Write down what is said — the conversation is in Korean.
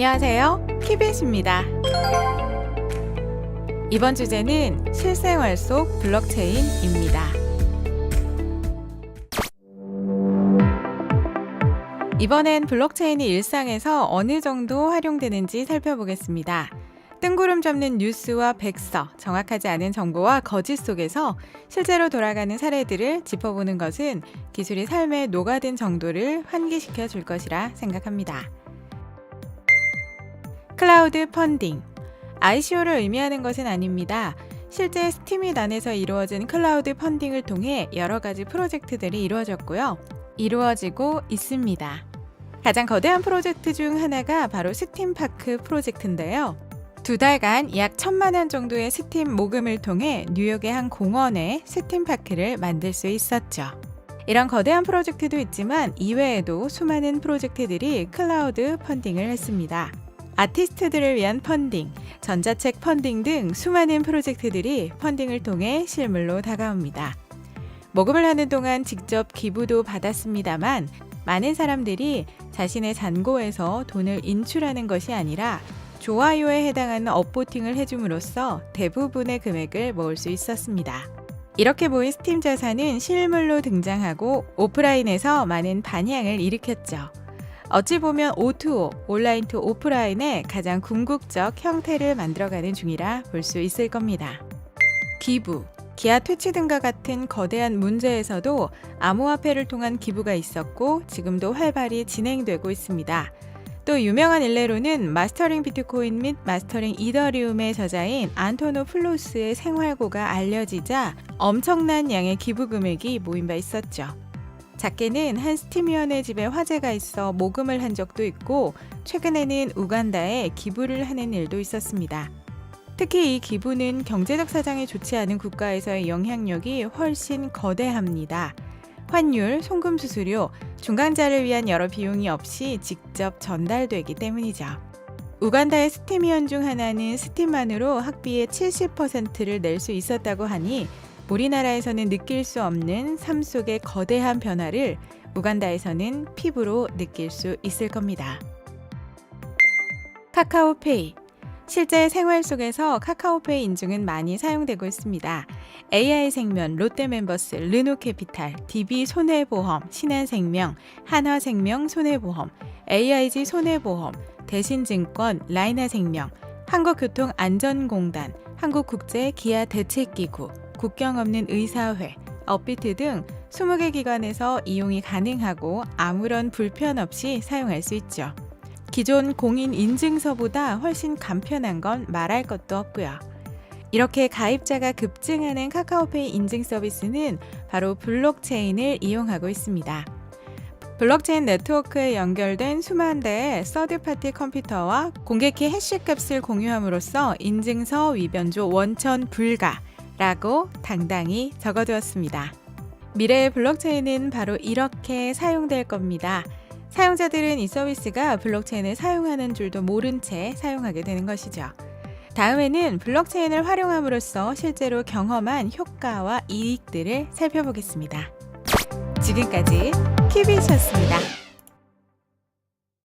안녕하세요. 키벳입니다. 이번 주제는 실생활 속 블록체인입니다. 이번엔 블록체인이 일상에서 어느 정도 활용되는지 살펴보겠습니다. 뜬구름 잡는 뉴스와 백서, 정확하지 않은 정보와 거짓 속에서 실제로 돌아가는 사례들을 짚어보는 것은 기술이 삶에 녹아든 정도를 환기시켜 줄 것이라 생각합니다. 클라우드 펀딩. ICO를 의미하는 것은 아닙니다. 실제 스팀이 안에서 이루어진 클라우드 펀딩을 통해 여러 가지 프로젝트들이 이루어졌고요. 이루어지고 있습니다. 가장 거대한 프로젝트 중 하나가 바로 스팀파크 프로젝트인데요. 두 달간 약 천만 원 정도의 스팀 모금을 통해 뉴욕의 한 공원에 스팀파크를 만들 수 있었죠. 이런 거대한 프로젝트도 있지만 이외에도 수많은 프로젝트들이 클라우드 펀딩을 했습니다. 아티스트들을 위한 펀딩, 전자책 펀딩 등 수많은 프로젝트들이 펀딩을 통해 실물로 다가옵니다. 모금을 하는 동안 직접 기부도 받았습니다만 많은 사람들이 자신의 잔고에서 돈을 인출하는 것이 아니라 좋아요에 해당하는 업보팅을 해줌으로써 대부분의 금액을 모을 수 있었습니다. 이렇게 모인 스팀 자산은 실물로 등장하고 오프라인에서 많은 반향을 일으켰죠. 어찌 보면 O2O, 온라인 투 오프라인의 가장 궁극적 형태를 만들어가는 중이라 볼 수 있을 겁니다. 기부, 기아 퇴치 등과 같은 거대한 문제에서도 암호화폐를 통한 기부가 있었고 지금도 활발히 진행되고 있습니다. 또 유명한 일례로는 마스터링 비트코인 및 마스터링 이더리움의 저자인 안토노 플로스의 생활고가 알려지자 엄청난 양의 기부 금액이 모인 바 있었죠. 작게는 한 스팀위원의 집에 화재가 있어 모금을 한 적도 있고 최근에는 우간다에 기부를 하는 일도 있었습니다. 특히 이 기부는 경제적 사정이 좋지 않은 국가에서의 영향력이 훨씬 거대합니다. 환율, 송금 수수료, 중간자를 위한 여러 비용이 없이 직접 전달되기 때문이죠. 우간다의 스팀위원 중 하나는 스팀만으로 학비의 70%를 낼 수 있었다고 하니 우리나라에서는 느낄 수 없는 삶 속의 거대한 변화를 우간다에서는 피부로 느낄 수 있을 겁니다. 카카오페이 실제 생활 속에서 카카오페이 인증은 많이 사용되고 있습니다. AI생명, 롯데멤버스, 르노캐피탈, DB 손해보험, 신한생명, 한화생명 손해보험, AIG 손해보험, 대신증권, 라이나생명, 한국교통안전공단, 한국국제기아대책기구, 국경 없는 의사회, 업비트 등 20개 기관에서 이용이 가능하고 아무런 불편 없이 사용할 수 있죠. 기존 공인 인증서보다 훨씬 간편한 건 말할 것도 없고요. 이렇게 가입자가 급증하는 카카오페이 인증 서비스는 바로 블록체인을 이용하고 있습니다. 블록체인 네트워크에 연결된 수만 대의 서드파티 컴퓨터와 공개키 해시 값을 공유함으로써 인증서 위변조 원천 불가 라고 당당히 적어두었습니다. 미래의 블록체인은 바로 이렇게 사용될 겁니다. 사용자들은 이 서비스가 블록체인을 사용하는 줄도 모른 채 사용하게 되는 것이죠. 다음에는 블록체인을 활용함으로써 실제로 경험한 효과와 이익들을 살펴보겠습니다. 지금까지 키비셨습니다.